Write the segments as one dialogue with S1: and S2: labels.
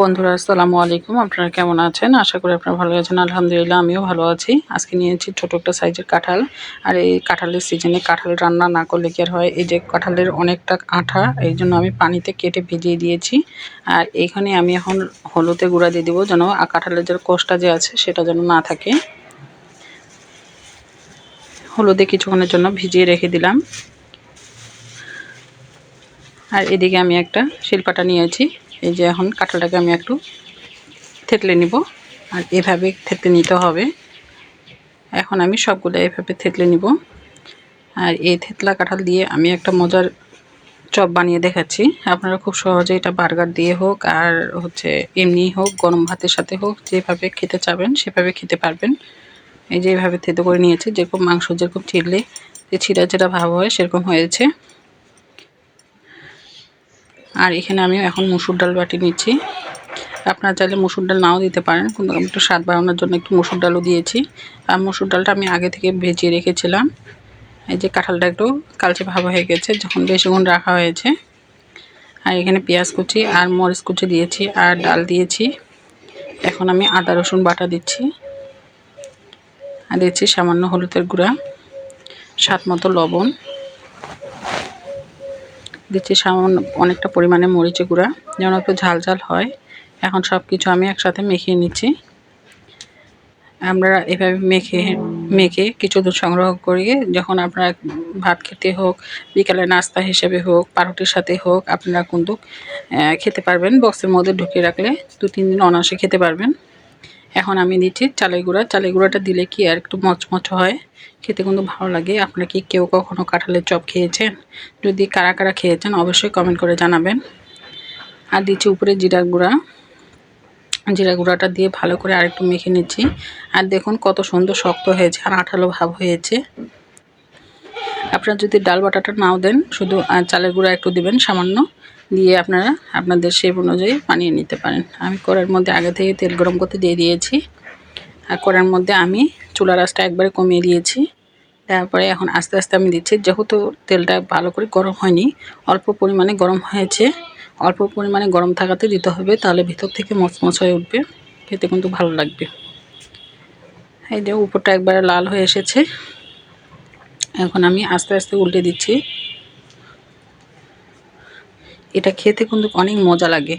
S1: বন্ধুরা, আসসালামু আলাইকুম। আপনারা কেমন আছেন? আশা করি আপনারা ভালো আছেন। আলহামদুলিল্লাহ, আমিও ভালো আছি। আজকে নিয়েছি ছোটো একটা সাইজের কাঁঠাল। আর এই কাঁঠালের সিজনে কাঁঠাল রান্না না করলে কি আর হয়? এই যে কাঁঠালের অনেকটা আঠা, এই জন্য আমি পানিতে কেটে ভিজিয়ে দিয়েছি। আর এইখানে আমি এখন হলুদে গুঁড়া দিয়ে দেবো যেন কাঁঠালের যে কোষটা যে আছে, সেটা যেন না থাকে। হলুদে কিছুক্ষণের জন্য ভিজিয়ে রেখে দিলাম। আর এদিকে আমি একটা শিল্পাটা নিয়েছি। এই যে এখন কাঁঠালটাকে আমি একটু থেতলে নিব। আর এভাবে থেতলে নিতে হবে। এখন আমি সবগুলো এভাবে থেতলে নিব। আর এই থেতলা কাঁঠাল দিয়ে আমি একটা মজার চপ বানিয়ে দেখাচ্ছি। আপনারা খুব সহজে এটা বার্গার দিয়ে হোক আর হচ্ছে এমনি হোক, গরম ভাতের সাথে হোক, যেভাবে খেতে চাবেন সেভাবে খেতে পারবেন। এই যে এইভাবে থেতে করে নিয়েছি, যেরকম মাংস যেরকম চিরলে যে ছিঁড়া ছিঁড়া ভাব হয় সেরকম হয়েছে। আর এখানে আমি এখন মুসুর ডাল বাটি নিচ্ছি। আপনারা চাইলে মুসুর ডাল নাও দিতে পারেন কিন্তু আমি একটু স্বাদ বাড়ানোর জন্য একটু মুসুর ডালও দিয়েছি। আর মুসুর ডালটা আমি আগে থেকে ভেজিয়ে রেখেছিলাম। এই যে কাঁঠালটা একটু কালচে ভাব হয়ে গেছে, যখন বেশিক্ষণ রাখা হয়েছে। আর এখানে পেঁয়াজ কুচি আর মরিচ কুচি দিয়েছি আর ডাল দিয়েছি। এখন আমি আদা, রসুন বাটা দিচ্ছি। আর দিচ্ছি সামান্য হলুদের গুঁড়া, স্বাদ মতো লবণ। দিচ্ছি সামান্য অনেকটা পরিমাণে মরিচে গুঁড়া, যেন একটু ঝাল ঝাল হয়। এখন সব কিছু আমি একসাথে মেখিয়ে নিচ্ছি। আমরা এভাবে মেখে মেখে কিছু দূর সংগ্রহ করি। যখন আপনারা ভাত খেতে হোক, বিকালে নাস্তা হিসেবে হোক, পারোটির সাথে হোক, আপনারা কিন্তু খেতে পারবেন। বক্সের মধ্যে ঢুকিয়ে রাখলে দু তিন দিন অনায়াসে খেতে পারবেন। এখন আমি দিচ্ছি চালের গুঁড়া। চালের গুঁড়াটা দিলে কি আর একটু মচমচ হয়। খেতে কিন্তু ভালো লাগে। আপনারা কি কেউ কখনও কাঁঠালের চপ খেয়েছেন? যদি কারা কারা খেয়েছেন, অবশ্যই কমেন্ট করে জানাবেন। আর দিচ্ছি উপরে জিরার গুঁড়া। জিরা গুঁড়াটা দিয়ে ভালো করে আরেকটু মেখে নিচ্ছি। আর দেখুন কত সুন্দর শক্ত হয়েছে আর আঠালো ভাব হয়েছে। আপনারা যদি ডাল বাটাটা নাও দেন, শুধু চালের গুঁড়া একটু দিবেন সামান্য। দিয়ে আপনারা আপনাদের শেপ অনুযায়ী বানিয়ে নিতে পারেন। আমি কড়ার মধ্যে আগে থেকে তেল গরম করতে দিয়ে দিয়েছি। আর কড়ার মধ্যে আমি চুলা রাসটা একবারে কমিয়ে দিয়েছি। তারপরে এখন আস্তে আস্তে আমি দিচ্ছি, যেহেতু তেলটা ভালো করে গরম হয়নি, অল্প পরিমাণে গরম হয়েছে। অল্প পরিমাণে গরম থাকাতে দিতে হবে, তাহলে ভিতর থেকে মচমচ হয়ে উঠবে। খেতে কিন্তু ভালো লাগবে। এই যে উপরটা একবারে লাল হয়ে এসেছে। এখন আমি আস্তে আস্তে উল্টে দিচ্ছি। এটা খেতে কিন্তু অনেক মজা লাগে।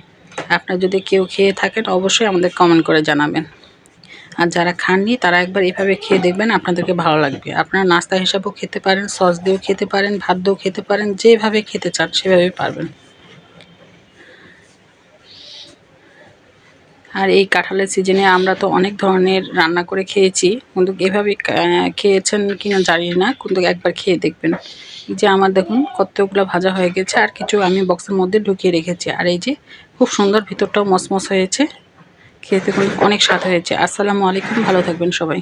S1: আপনার যদি কেউ খেয়ে থাকেন, অবশ্যই আমাদের কমেন্ট করে জানাবেন। আর যারা খাননি, তারা একবার এভাবে খেয়ে দেখবেন, আপনাদেরকে ভালো লাগবে। আপনারা নাস্তা হিসাবেও খেতে পারেন সস দিয়েও খেতে পারেন, ভাত দিয়েও খেতে পারেন, যেভাবে খেতে চান, সেভাবেই পারবেন। আর এই কাঁঠালের সিজনে আমরা তো অনেক ধরনের রান্না করে খেয়েছি। কিন্তু এভাবে খেয়েছেন কিনা জানি না কিন্তু একবার খেয়ে দেখবেন। যে আমার দেখুন কতগুলো ভাজা হয়ে গেছে, আর কিছু আমি বক্সের মধ্যে ঢুকিয়ে রেখেছি। আর এই যে খুব সুন্দর ভিতরটাও মসমস হয়েছে, খেতে অনেক স্বাদ হয়েছে। আসসালামু আলাইকুম, ভালো থাকবেন সবাই।